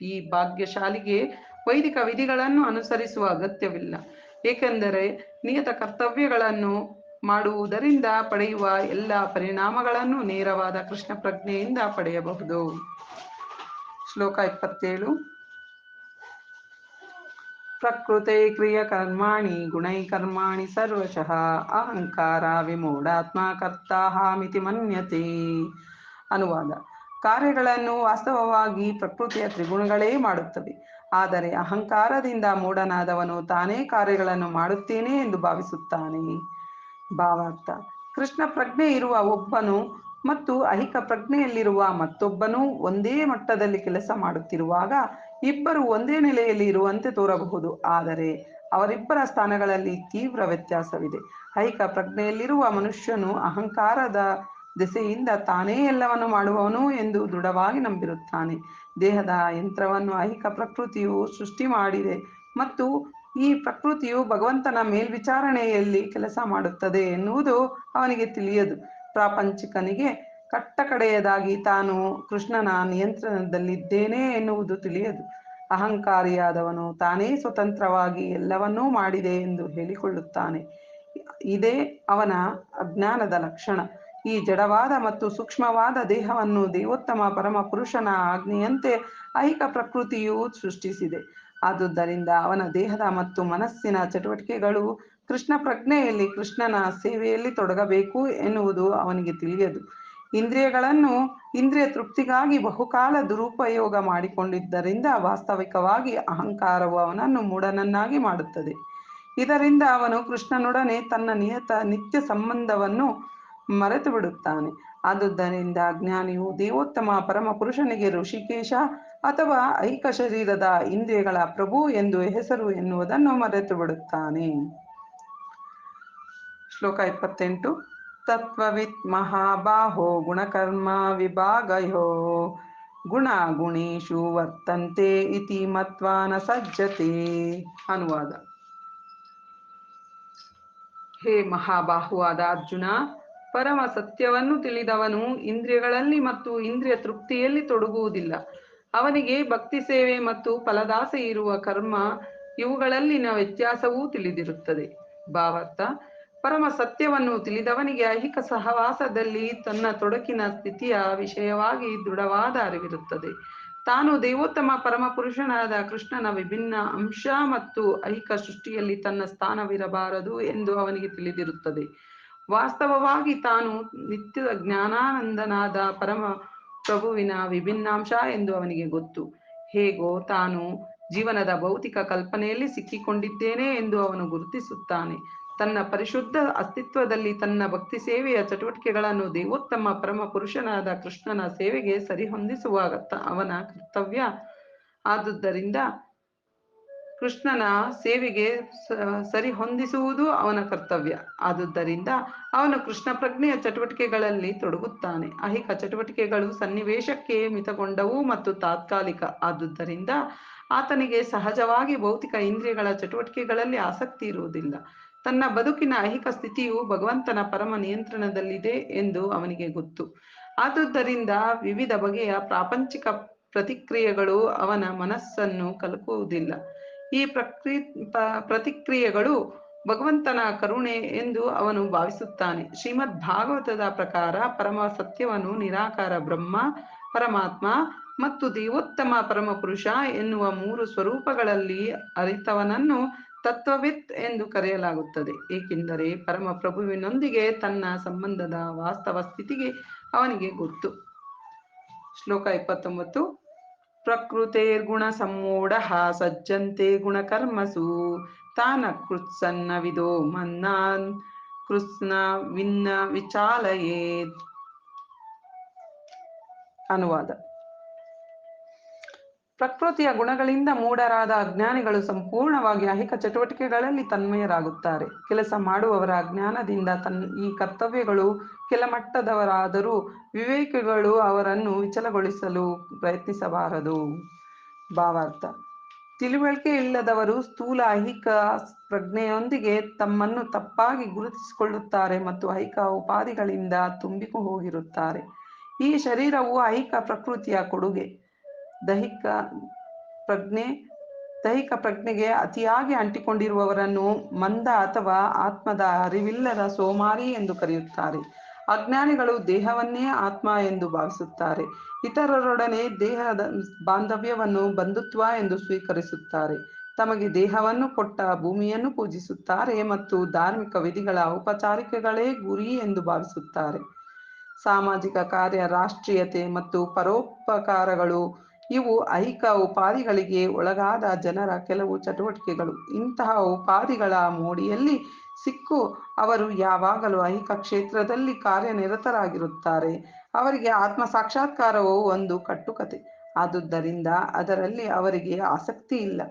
ಈ ಭಾಗ್ಯಶಾಲಿಗೆ ವೈದಿಕ ವಿಧಿಗಳನ್ನು ಅನುಸರಿಸುವ ಅಗತ್ಯವಿಲ್ಲ. ಏಕೆಂದರೆ ನಿಯತ ಕರ್ತವ್ಯಗಳನ್ನು ಮಾಡುವುದರಿಂದ ಪಡೆಯುವ ಎಲ್ಲ ಪರಿಣಾಮಗಳನ್ನು ನೇರವಾದ ಕೃಷ್ಣ ಪ್ರಜ್ಞೆಯಿಂದ ಪಡೆಯಬಹುದು. ಶ್ಲೋಕ ಇಪ್ಪತ್ತೇಳು. ಕರ್ಮಾಣಿ ಗುಣೈ ಕರ್ಮಾಣಿ ಸರ್ವಶಃ ಅಹಂಕಾರ ವಿಮೂಢಾತ್ಮ ಕರ್ತಾಹಾಮಿತಿ ಮನ್ಯತೆ. ಅನುವಾದ. ಕಾರ್ಯಗಳನ್ನು ವಾಸ್ತವವಾಗಿ ಪ್ರಕೃತಿಯ ತ್ರಿಗುಣಗಳೇ ಮಾಡುತ್ತವೆ. ಆದರೆ ಅಹಂಕಾರದಿಂದ ಮೂಢನಾದವನು ತಾನೇ ಕಾರ್ಯಗಳನ್ನು ಮಾಡುತ್ತೇನೆ ಎಂದು ಭಾವಿಸುತ್ತಾನೆ. ಭಾವಾರ್ಥ. ಕೃಷ್ಣ ಪ್ರಜ್ಞೆ ಇರುವ ಒಬ್ಬನು ಮತ್ತು ಅಹಿಕ ಪ್ರಜ್ಞೆಯಲ್ಲಿರುವ ಮತ್ತೊಬ್ಬನು ಒಂದೇ ಮಟ್ಟದಲ್ಲಿ ಕೆಲಸ ಮಾಡುತ್ತಿರುವಾಗ ಇಬ್ಬರು ಒಂದೇ ನೆಲೆಯಲ್ಲಿ ಇರುವಂತೆ ತೋರಬಹುದು. ಆದರೆ ಅವರಿಬ್ಬರ ಸ್ಥಾನಗಳಲ್ಲಿ ತೀವ್ರ ವ್ಯತ್ಯಾಸವಿದೆ. ಐಕ ಪ್ರಜ್ಞೆಯಲ್ಲಿರುವ ಮನುಷ್ಯನು ಅಹಂಕಾರದ ದೆಸೆಯಿಂದ ತಾನೇ ಎಲ್ಲವನ್ನು ಮಾಡುವವನು ಎಂದು ದೃಢವಾಗಿ ನಂಬಿರುತ್ತಾನೆ. ದೇಹದ ಯಂತ್ರವನ್ನು ಐಹಿಕ ಪ್ರಕೃತಿಯು ಸೃಷ್ಟಿ ಮಾಡಿದೆ ಮತ್ತು ಈ ಪ್ರಕೃತಿಯು ಭಗವಂತನ ಮೇಲ್ವಿಚಾರಣೆಯಲ್ಲಿ ಕೆಲಸ ಮಾಡುತ್ತದೆ ಎನ್ನುವುದು ಅವನಿಗೆ ತಿಳಿಯದು. ಪ್ರಾಪಂಚಿಕನಿಗೆ ಕಟ್ಟಕಡೆಯದಾಗಿ ತಾನು ಕೃಷ್ಣನ ನಿಯಂತ್ರಣದಲ್ಲಿದ್ದೇನೆ ಎನ್ನುವುದು ತಿಳಿಯದು. ಅಹಂಕಾರಿಯಾದವನು ತಾನೇ ಸ್ವತಂತ್ರವಾಗಿ ಎಲ್ಲವನ್ನೂ ಮಾಡಿದೆ ಎಂದು ಹೇಳಿಕೊಳ್ಳುತ್ತಾನೆ. ಇದೇ ಅವನ ಅಜ್ಞಾನದ ಲಕ್ಷಣ. ಈ ಜಡವಾದ ಮತ್ತು ಸೂಕ್ಷ್ಮವಾದ ದೇಹವನ್ನು ದೇವೋತ್ತಮ ಪರಮ ಪುರುಷನ ಆಜ್ಞೆಯಂತೆ ಐಕ ಪ್ರಕೃತಿಯು ಸೃಷ್ಟಿಸಿದೆ. ಆದುದರಿಂದ ಅವನ ದೇಹದ ಮತ್ತು ಮನಸ್ಸಿನ ಚಟುವಟಿಕೆಗಳು ಕೃಷ್ಣ ಪ್ರಜ್ಞೆಯಲ್ಲಿ ಕೃಷ್ಣನ ಸೇವೆಯಲ್ಲಿ ತೊಡಗಬೇಕು ಎನ್ನುವುದು ಅವನಿಗೆ ತಿಳಿಯದು. ಇಂದ್ರಿಯಗಳನ್ನು ಇಂದ್ರಿಯ ತೃಪ್ತಿಗಾಗಿ ಬಹುಕಾಲ ದುರುಪಯೋಗ ಮಾಡಿಕೊಂಡಿದ್ದರಿಂದ ವಾಸ್ತವಿಕವಾಗಿ ಅಹಂಕಾರವು ಅವನನ್ನು ಮೂಢನನ್ನಾಗಿ ಮಾಡುತ್ತದೆ. ಇದರಿಂದ ಅವನು ಕೃಷ್ಣನೊಡನೆ ತನ್ನ ನಿಯತ ನಿತ್ಯ ಸಂಬಂಧವನ್ನು ಮರೆತು ಬಿಡುತ್ತಾನೆ. ಆದುದರಿಂದ ಜ್ಞಾನಿಯು ದೇವೋತ್ತಮ ಪರಮ ಪುರುಷನಿಗೆ ಋಷಿಕೇಶ ಅಥವಾ ಐಕ ಶರೀರದ ಇಂದ್ರಿಯಗಳ ಪ್ರಭು ಎಂದು ಹೆಸರು ಎನ್ನುವುದನ್ನು ಮರೆತು ಬಿಡುತ್ತಾನೆ. ಶ್ಲೋಕ ಇಪ್ಪತ್ತೆಂಟು. ತತ್ವವಿತ್ ಮಹಾಬಾಹೋ ಗುಣಕರ್ಮ ವಿಭಾಗಯೋ. ಗುಣ ಗುಣೇಶು ವರ್ತಂತೆ ಇತಿ ಮತ್ವಾನ ಸಜ್ಜತೆ. ಅನುವಾದ. ಹೇ ಮಹಾಬಾಹುವಾದ ಅರ್ಜುನ ಪರಮ ಸತ್ಯವನ್ನು ತಿಳಿದವನು ಇಂದ್ರಿಯಗಳಲ್ಲಿ ಮತ್ತು ಇಂದ್ರಿಯ ತೃಪ್ತಿಯಲ್ಲಿ ತೊಡಗುವುದಿಲ್ಲ. ಅವನಿಗೆ ಭಕ್ತಿ ಸೇವೆ ಮತ್ತು ಫಲದಾಸೆ ಇರುವ ಕರ್ಮ ಇವುಗಳಲ್ಲಿನ ವ್ಯತ್ಯಾಸವೂ ತಿಳಿದಿರುತ್ತದೆ. ಭಾವಾರ್ಥ, ಪರಮ ಸತ್ಯವನ್ನು ತಿಳಿದವನಿಗೆ ಐಹಿಕ ಸಹವಾಸದಲ್ಲಿ ತನ್ನ ತೊಡಕಿನ ಸ್ಥಿತಿಯ ವಿಷಯವಾಗಿ ದೃಢವಾದ ಅರಿವಿರುತ್ತದೆ. ತಾನು ದೇವೋತ್ತಮ ಪರಮ ಪುರುಷನಾದ ಕೃಷ್ಣನ ವಿಭಿನ್ನ ಅಂಶ ಮತ್ತು ಐಹಿಕ ಸೃಷ್ಟಿಯಲ್ಲಿ ತನ್ನ ಸ್ಥಾನವಿರಬಾರದು ಎಂದು ಅವನಿಗೆ ತಿಳಿದಿರುತ್ತದೆ. ವಾಸ್ತವವಾಗಿ ತಾನು ನಿತ್ಯದ ಜ್ಞಾನಾನಂದನಾದ ಪರಮ ಪ್ರಭುವಿನ ವಿಭಿನ್ನಾಂಶ ಎಂದು ಅವನಿಗೆ ಗೊತ್ತು. ಹೇಗೋ ತಾನು ಜೀವನದ ಭೌತಿಕ ಕಲ್ಪನೆಯಲ್ಲಿ ಸಿಕ್ಕಿಕೊಂಡಿದ್ದೇನೆ ಎಂದು ಅವನು ಗುರುತಿಸುತ್ತಾನೆ. ತನ್ನ ಪರಿಶುದ್ಧ ಅಸ್ತಿತ್ವದಲ್ಲಿ ತನ್ನ ಭಕ್ತಿ ಸೇವೆಯ ಚಟುವಟಿಕೆಗಳನ್ನು ದೇವೋತ್ತಮ ಪರಮ ಪುರುಷನಾದ ಕೃಷ್ಣನ ಸೇವೆಗೆ ಸರಿಹೊಂದಿಸುವ ಅವನ ಕರ್ತವ್ಯ. ಆದುದರಿಂದ ಕೃಷ್ಣನ ಸೇವೆಗೆ ಸರಿ ಹೊಂದಿಸುವುದು ಅವನ ಕರ್ತವ್ಯ. ಆದುದರಿಂದ ಅವನು ಕೃಷ್ಣ ಪ್ರಜ್ಞೆಯ ಚಟುವಟಿಕೆಗಳಲ್ಲಿ ತೊಡಗುತ್ತಾನೆ. ಅಹಿಕ ಚಟುವಟಿಕೆಗಳು ಸನ್ನಿವೇಶಕ್ಕೆ ಮಿತಗೊಂಡವು ಮತ್ತು ತಾತ್ಕಾಲಿಕ. ಆದುದರಿಂದ ಆತನಿಗೆ ಸಹಜವಾಗಿ ಭೌತಿಕ ಇಂದ್ರಿಯಗಳ ಚಟುವಟಿಕೆಗಳಲ್ಲಿ ಆಸಕ್ತಿ ಇರುವುದಿಲ್ಲ. ತನ್ನ ಬದುಕಿನ ಐಹಿಕ ಸ್ಥಿತಿಯು ಭಗವಂತನ ಪರಮ ನಿಯಂತ್ರಣದಲ್ಲಿದೆ ಎಂದು ಅವನಿಗೆ ಗೊತ್ತು. ಆದುದರಿಂದ ವಿವಿಧ ಬಗೆಯ ಪ್ರಾಪಂಚಿಕ ಪ್ರತಿಕ್ರಿಯೆಗಳು ಅವನ ಮನಸ್ಸನ್ನು ಕಲಕುವುದಿಲ್ಲ. ಈ ಪ್ರಕ್ರಿ ಪ್ರತಿಕ್ರಿಯೆಗಳು ಭಗವಂತನ ಕರುಣೆ ಎಂದು ಅವನು ಭಾವಿಸುತ್ತಾನೆ. ಶ್ರೀಮದ್ ಭಾಗವತದ ಪ್ರಕಾರ ಪರಮ ಸತ್ಯವನ್ನು ನಿರಾಕಾರ ಬ್ರಹ್ಮ, ಪರಮಾತ್ಮ ಮತ್ತು ದೇವೋತ್ತಮ ಪರಮ ಪುರುಷ ಎನ್ನುವ ಮೂರು ಸ್ವರೂಪಗಳಲ್ಲಿ ಅರಿತವನನ್ನು ತತ್ವವಿತ್ ಎಂದು ಕರೆಯಲಾಗುತ್ತದೆ. ಏಕೆಂದರೆ ಪರಮ ಪ್ರಭುವಿನೊಂದಿಗೆ ತನ್ನ ಸಂಬಂಧದ ವಾಸ್ತವ ಸ್ಥಿತಿಗೆ ಅವನಿಗೆ ಗೊತ್ತು. ಶ್ಲೋಕ ಇಪ್ಪತ್ತೊಂಬತ್ತು. ಪ್ರಕೃತೇರ್ಗುಣ सज्जन्ते ಸಜ್ಜಂತೆ ಗುಣಕರ್ಮಸು. ತಾನ ಕೃತ್ಸನ್ನ ವಿದೋ ಮನ್ನಾನ್ ಕೃತ್ಸ್ನ ವಿನ್ನ ವಿಚಾಲಯೇತ್. ಅನುವಾದ. ಪ್ರಕೃತಿಯ ಗುಣಗಳಿಂದ ಮೂಢರಾದ ಅಜ್ಞಾನಿಗಳು ಸಂಪೂರ್ಣವಾಗಿ ಅಹಿಕ ಚಟುವಟಿಕೆಗಳಲ್ಲಿ ತನ್ಮಯರಾಗುತ್ತಾರೆ. ಕೆಲಸ ಮಾಡುವವರ ಅಜ್ಞಾನದಿಂದ ತನ್ ಈ ಕರ್ತವ್ಯಗಳು ಕೆಳಮಟ್ಟದವರಾದರೂ ವಿವೇಕಿಗಳು ಅವರನ್ನು ವಿಚಲಗೊಳಿಸಲು ಪ್ರಯತ್ನಿಸಬಾರದು. ಭಾವಾರ್ಥ. ತಿಳುವಳಿಕೆ ಇಲ್ಲದವರು ಸ್ಥೂಲ ಐಹಿಕ ಪ್ರಜ್ಞೆಯೊಂದಿಗೆ ತಮ್ಮನ್ನು ತಪ್ಪಾಗಿ ಗುರುತಿಸಿಕೊಳ್ಳುತ್ತಾರೆ ಮತ್ತು ಅಹಿಕ ಉಪಾಧಿಗಳಿಂದ ತುಂಬಿಕೊ ಹೋಗಿರುತ್ತಾರೆ. ಈ ಶರೀರವು ಐಹಿಕ ಪ್ರಕೃತಿಯ ಕೊಡುಗೆ. ದೈಹಿಕ ಪ್ರಜ್ಞೆ, ದೈಹಿಕ ಪ್ರಜ್ಞೆಗೆ ಅತಿಯಾಗಿ ಅಂಟಿಕೊಂಡಿರುವವರನ್ನು ಮಂದ ಅಥವಾ ಆತ್ಮದ ಅರಿವಿಲ್ಲದ ಸೋಮಾರಿ ಎಂದು ಕರೆಯುತ್ತಾರೆ. ಅಜ್ಞಾನಿಗಳು ದೇಹವನ್ನೇ ಆತ್ಮ ಎಂದು ಭಾವಿಸುತ್ತಾರೆ. ಇತರರೊಡನೆ ದೇಹದ ಬಾಂಧವ್ಯವನ್ನು ಬಂಧುತ್ವ ಎಂದು ಸ್ವೀಕರಿಸುತ್ತಾರೆ. ತಮಗೆ ದೇಹವನ್ನು ಕೊಟ್ಟ ಭೂಮಿಯನ್ನು ಪೂಜಿಸುತ್ತಾರೆ ಮತ್ತು ಧಾರ್ಮಿಕ ವಿಧಿಗಳ ಔಪಚಾರಿಕೆಗಳೇ ಗುರಿ ಎಂದು ಭಾವಿಸುತ್ತಾರೆ. ಸಾಮಾಜಿಕ ಕಾರ್ಯ, ರಾಷ್ಟ್ರೀಯತೆ ಮತ್ತು ಪರೋಪಕಾರಗಳು ಇವು ಐಹಿಕ ಉಪಾಧಿಗಳಿಗೆ ಒಳಗಾದ ಜನರ ಕೆಲವು ಚಟುವಟಿಕೆಗಳು. ಇಂತಹ ಉಪಾಧಿಗಳ ಮೋಡಿಯಲ್ಲಿ ಸಿಕ್ಕು, ಅವರು ಯಾವಾಗಲೂ ಐಹಿಕ ಕ್ಷೇತ್ರದಲ್ಲಿ ಕಾರ್ಯನಿರತರಾಗಿರುತ್ತಾರೆ. ಅವರಿಗೆ ಆತ್ಮ ಸಾಕ್ಷಾತ್ಕಾರವು ಒಂದು ಕಟ್ಟುಕತೆ. ಆದುದರಿಂದ ಅದರಲ್ಲಿ ಅವರಿಗೆ ಆಸಕ್ತಿ ಇಲ್ಲ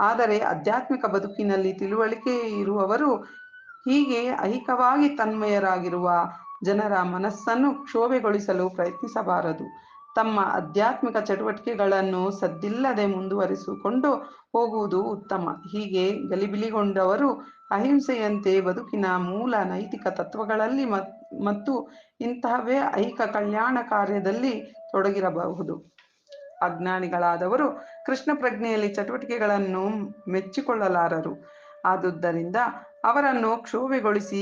ಆದರೆ ಆಧ್ಯಾತ್ಮಿಕ ಬದುಕಿನಲ್ಲಿ ತಿಳುವಳಿಕೆ ಇರುವವರು ಹೀಗೆ ಐಹಿಕವಾಗಿ ತನ್ಮಯರಾಗಿರುವ ಜನರ ಮನಸ್ಸನ್ನು ಕ್ಷೋಭೆಗೊಳಿಸಲು ಪ್ರಯತ್ನಿಸಬಾರದು. ತಮ್ಮ ಆಧ್ಯಾತ್ಮಿಕ ಚಟುವಟಿಕೆಗಳನ್ನು ಸದ್ದಿಲ್ಲದೆ ಮುಂದುವರಿಸಿಕೊಂಡು ಹೋಗುವುದು ಉತ್ತಮ. ಹೀಗೆ ಗಲಿಬಿಲಿಗೊಂಡವರು ಅಹಿಂಸೆಯಂತೆ ಬದುಕಿನ ಮೂಲ ನೈತಿಕ ತತ್ವಗಳಲ್ಲಿ ಮತ್ತು ಇಂತಹವೇ ಐಕ ಕಲ್ಯಾಣ ಕಾರ್ಯದಲ್ಲಿ ತೊಡಗಿರಬಹುದು. ಅಜ್ಞಾನಿಗಳಾದವರು ಕೃಷ್ಣ ಪ್ರಜ್ಞೆಯಲ್ಲಿ ಚಟುವಟಿಕೆಗಳನ್ನು ಮೆಚ್ಚಿಕೊಳ್ಳಲಾರರು. ಆದುದರಿಂದ ಅವರನ್ನು ಕ್ಷೋಭೆಗೊಳಿಸಿ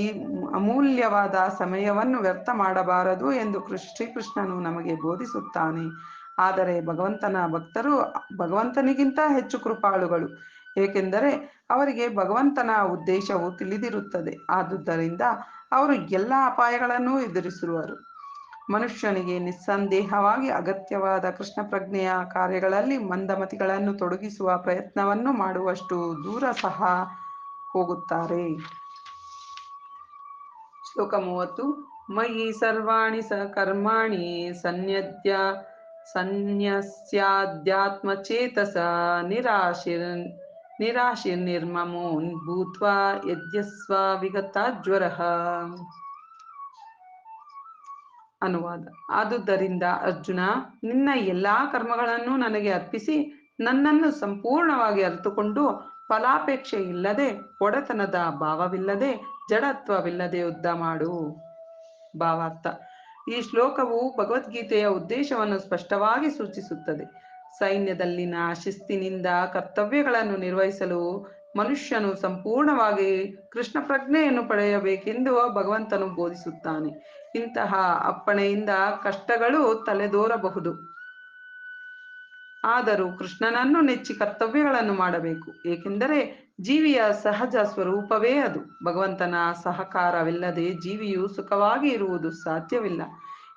ಅಮೂಲ್ಯವಾದ ಸಮಯವನ್ನು ವ್ಯರ್ಥ ಮಾಡಬಾರದು ಎಂದು ಶ್ರೀಕೃಷ್ಣನು ನಮಗೆ ಬೋಧಿಸುತ್ತಾನೆ. ಆದರೆ ಭಗವಂತನ ಭಕ್ತರು ಭಗವಂತನಿಗಿಂತ ಹೆಚ್ಚು ಕೃಪಾಳುಗಳು. ಏಕೆಂದರೆ ಅವರಿಗೆ ಭಗವಂತನ ಉದ್ದೇಶವು ತಿಳಿದಿರುತ್ತದೆ. ಆದುದರಿಂದ ಅವರು ಎಲ್ಲ ಅಪಾಯಗಳನ್ನು ಎದುರಿಸುವರು ಮನುಷ್ಯನಿಗೆ ನಿಸ್ಸಂದೇಹವಾಗಿ ಅಗತ್ಯವಾದ ಕೃಷ್ಣ ಪ್ರಜ್ಞೆಯ ಕಾರ್ಯಗಳಲ್ಲಿ ಮಂದಮತಿಗಳನ್ನು ತೊಡಗಿಸುವ ಪ್ರಯತ್ನವನ್ನು ಮಾಡುವಷ್ಟು ದೂರ ಸಹ ಹೋಗುತ್ತಾರೆ. ಶ್ಲೋಕ ಮೂವತ್ತು, ಮಯಿ ಸರ್ವಾಣಿ ಸ ಕರ್ಮಾಣಿ ಸನ್ಯದ್ಯ ಸನ್ಯಸ್ಯಾಧ್ಯಾತ್ಮಚೇತಸ ನಿರಾಶಿರ್, ನಿರಾಶಿರ್ನಿರ್ಮಮೋ ಭೂತ್ವಾ ಯದ್ಯಸ್ವ ವಿಗತಾಜ್ವರ ಅನುವಾದ. ಆದುದರಿಂದ ಅರ್ಜುನ, ನಿನ್ನ ಎಲ್ಲಾ ಕರ್ಮಗಳನ್ನು ನನಗೆ ಅರ್ಪಿಸಿ ನನ್ನನ್ನು ಸಂಪೂರ್ಣವಾಗಿ ಅರಿತುಕೊಂಡು ಫಲಾಪೇಕ್ಷೆ ಇಲ್ಲದೆ ಒಡೆತನದ ಭಾವವಿಲ್ಲದೆ ಜಡತ್ವವಿಲ್ಲದೆ ಯುದ್ಧ ಮಾಡು. ಭಾವಾರ್ಥ. ಈ ಶ್ಲೋಕವು ಭಗವದ್ಗೀತೆಯ ಉದ್ದೇಶವನ್ನು ಸ್ಪಷ್ಟವಾಗಿ ಸೂಚಿಸುತ್ತದೆ. ಸೈನ್ಯದಲ್ಲಿನ ಶಿಸ್ತಿನಿಂದ ಕರ್ತವ್ಯಗಳನ್ನು ನಿರ್ವಹಿಸಲು ಮನುಷ್ಯನು ಸಂಪೂರ್ಣವಾಗಿ ಕೃಷ್ಣ ಪ್ರಜ್ಞೆಯನ್ನು ಪಡೆಯಬೇಕೆಂದು ಭಗವಂತನು ಬೋಧಿಸುತ್ತಾನೆ. ಇಂತಹ ಅಪ್ಪಣೆಯಿಂದ ಕಷ್ಟಗಳು ತಲೆದೋರಬಹುದು. ಆದರೂ ಕೃಷ್ಣನನ್ನು ನೆಚ್ಚಿ ಕರ್ತವ್ಯಗಳನ್ನು ಮಾಡಬೇಕು. ಏಕೆಂದರೆ ಜೀವಿಯ ಸಹಜ ಸ್ವರೂಪವೇ ಅದು. ಭಗವಂತನ ಸಹಕಾರವಿಲ್ಲದೆ ಜೀವಿಯು ಸುಖವಾಗಿ ಇರುವುದು ಸಾಧ್ಯವಿಲ್ಲ.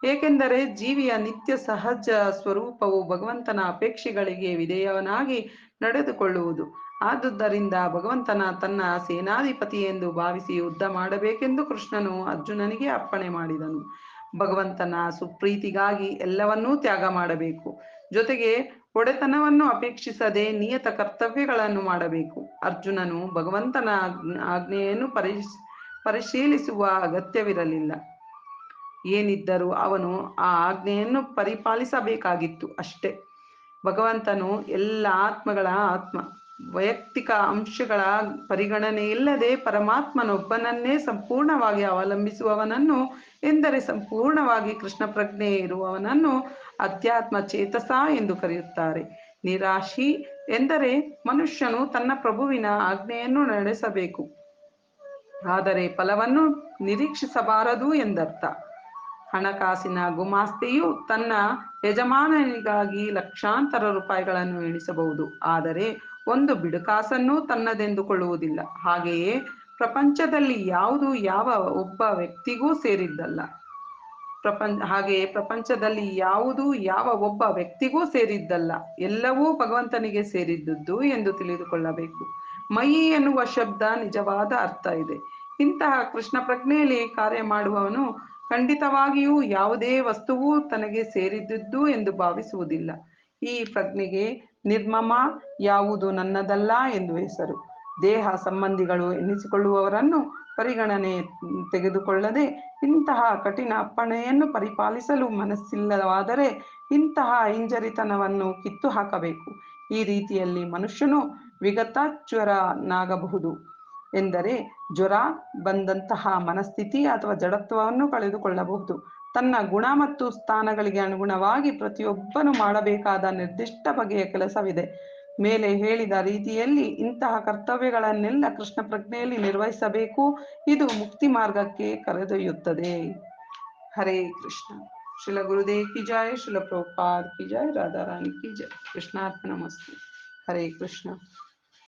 ಏಕೆಂದರೆ ಜೀವಿಯ ನಿತ್ಯ ಸಹಜ ಸ್ವರೂಪವು ಭಗವಂತನ ಅಪೇಕ್ಷೆಗಳಿಗೆ ವಿಧೇಯವನಾಗಿ ನಡೆದುಕೊಳ್ಳುವುದು. ಆದುದರಿಂದ ಭಗವಂತನ ತನ್ನ ಸೇನಾಧಿಪತಿ ಎಂದು ಭಾವಿಸಿ ಯುದ್ಧ ಮಾಡಬೇಕೆಂದು ಕೃಷ್ಣನು ಅರ್ಜುನನಿಗೆ ಅಪ್ಪಣೆ ಮಾಡಿದನು. ಭಗವಂತನ ಸುಪ್ರೀತಿಗಾಗಿ ಎಲ್ಲವನ್ನೂ ತ್ಯಾಗ ಮಾಡಬೇಕು. ಜೊತೆಗೆ ಒಡೆತನವನ್ನು ಅಪೇಕ್ಷಿಸದೆ ನಿಯತ ಕರ್ತವ್ಯಗಳನ್ನು ಮಾಡಬೇಕು. ಅರ್ಜುನನು ಭಗವಂತನ ಆಜ್ಞೆಯನ್ನು ಪರಿಶ್ ಪರಿಶೀಲಿಸುವ ಅಗತ್ಯವಿರಲಿಲ್ಲ. ಏನಿದ್ದರೂ ಅವನು ಆ ಆಜ್ಞೆಯನ್ನು ಪರಿಪಾಲಿಸಬೇಕಾಗಿತ್ತು ಅಷ್ಟೇ. ಭಗವಂತನು ಎಲ್ಲ ಆತ್ಮಗಳ ಆತ್ಮ ವೈಯಕ್ತಿಕ ಅಂಶಗಳ ಪರಿಗಣನೆ ಇಲ್ಲದೆ ಪರಮಾತ್ಮನೊಬ್ಬನನ್ನೇ ಸಂಪೂರ್ಣವಾಗಿ ಅವಲಂಬಿಸುವವನನ್ನು ಎಂದರೆ ಸಂಪೂರ್ಣವಾಗಿ ಕೃಷ್ಣ ಪ್ರಜ್ಞೆ ಇರುವವನನ್ನು ಅಧ್ಯಾತ್ಮ ಚೇತಸ ಎಂದು ಕರೆಯುತ್ತಾರೆ. ನಿರಾಶಿ ಎಂದರೆ ಮನುಷ್ಯನು ತನ್ನ ಪ್ರಭುವಿನ ಆಜ್ಞೆಯನ್ನು ನಡೆಸಬೇಕು. ಆದರೆ ಫಲವನ್ನು ನಿರೀಕ್ಷಿಸಬಾರದು ಎಂದರ್ಥ. ಹಣಕಾಸಿನ ಗುಮಾಸ್ತಿಯು ತನ್ನ ಯಜಮಾನನಿಗಾಗಿ ಲಕ್ಷಾಂತರ ರೂಪಾಯಿಗಳನ್ನು ಎಣಿಸಬಹುದು ಆದರೆ ಒಂದು ಬಿಡುಕಾಸನ್ನು ತನ್ನದೆಂದುಕೊಳ್ಳುವುದಿಲ್ಲ. ಹಾಗೆಯೇ ಪ್ರಪಂಚದಲ್ಲಿ ಯಾವುದು ಯಾವ ಒಬ್ಬ ವ್ಯಕ್ತಿಗೂ ಸೇರಿದ್ದಲ್ಲ. ಪ್ರಪಂಚ ಹಾಗೆಯೇ ಪ್ರಪಂಚದಲ್ಲಿ ಯಾವುದು ಯಾವ ಒಬ್ಬ ವ್ಯಕ್ತಿಗೂ ಸೇರಿದ್ದಲ್ಲ, ಎಲ್ಲವೂ ಭಗವಂತನಿಗೆ ಸೇರಿದ್ದುದು ಎಂದು ತಿಳಿದುಕೊಳ್ಳಬೇಕು. ಮಯಿ ಎನ್ನುವ ಶಬ್ದ ನಿಜವಾದ ಅರ್ಥ ಇದೆ. ಇಂತಹ ಕೃಷ್ಣ ಪ್ರಜ್ಞೆಯಲ್ಲಿ ಕಾರ್ಯ ಮಾಡುವವನು ಖಂಡಿತವಾಗಿಯೂ ಯಾವುದೇ ವಸ್ತುವು ತನಗೆ ಸೇರಿದ್ದುದು ಎಂದು ಭಾವಿಸುವುದಿಲ್ಲ. ಈ ಪ್ರಜ್ಞೆಗೆ ನಿರ್ಮಮ ಯಾವುದು ನನ್ನದಲ್ಲ ಎಂದು ಹೆಸರು. ದೇಹ ಸಂಬಂಧಿಗಳು ಎನ್ನಿಸಿಕೊಳ್ಳುವವರನ್ನು ಪರಿಗಣನೆ ತೆಗೆದುಕೊಳ್ಳದೆ ಇಂತಹ ಕಠಿಣ ಅಪ್ಪಣೆಯನ್ನು ಪರಿಪಾಲಿಸಲು ಮನಸ್ಸಿಲ್ಲವಾದರೆ ಇಂತಹ ಹಿಂಜರಿತನವನ್ನು ಕಿತ್ತು ಹಾಕಬೇಕು. ಈ ರೀತಿಯಲ್ಲಿ ಮನುಷ್ಯನು ವಿಗತಾಚ್ವರನಾಗಬಹುದು ಎಂದರೆ ಜ್ವರ ಬಂದಂತಹ ಮನಸ್ಥಿತಿ ಅಥವಾ ಜಡತ್ವವನ್ನು ಕಳೆದುಕೊಳ್ಳಬಹುದು. ತನ್ನ ಗುಣ ಮತ್ತು ಸ್ಥಾನಗಳಿಗೆ ಅನುಗುಣವಾಗಿ ಪ್ರತಿಯೊಬ್ಬನು ಮಾಡಬೇಕಾದ ನಿರ್ದಿಷ್ಟ ಬಗೆಯ ಕೆಲಸವಿದೆ. ಮೇಲೆ ಹೇಳಿದ ರೀತಿಯಲ್ಲಿ ಇಂತಹ ಕರ್ತವ್ಯಗಳನ್ನೆಲ್ಲ ಕೃಷ್ಣ ಪ್ರಜ್ಞೆಯಲ್ಲಿ ನಿರ್ವಹಿಸಬೇಕು. ಇದು ಮುಕ್ತಿ ಮಾರ್ಗಕ್ಕೆ ಕರೆದೊಯ್ಯುತ್ತದೆ. ಹರೇ ಕೃಷ್ಣ. ಶಿಲ ಗುರುದೇವ್ ಕಿ ಜಯ ಶಿಲ ಪ್ರಭುಪಾದ್ ಕಿ ಜಯ, ರಾಧಾರಾಣಿ ಕಿ ಜಯ. ಕೃಷ್ಣಾರ್ಪಣ ಮಸ್ತು. ಹರೇ ಕೃಷ್ಣ.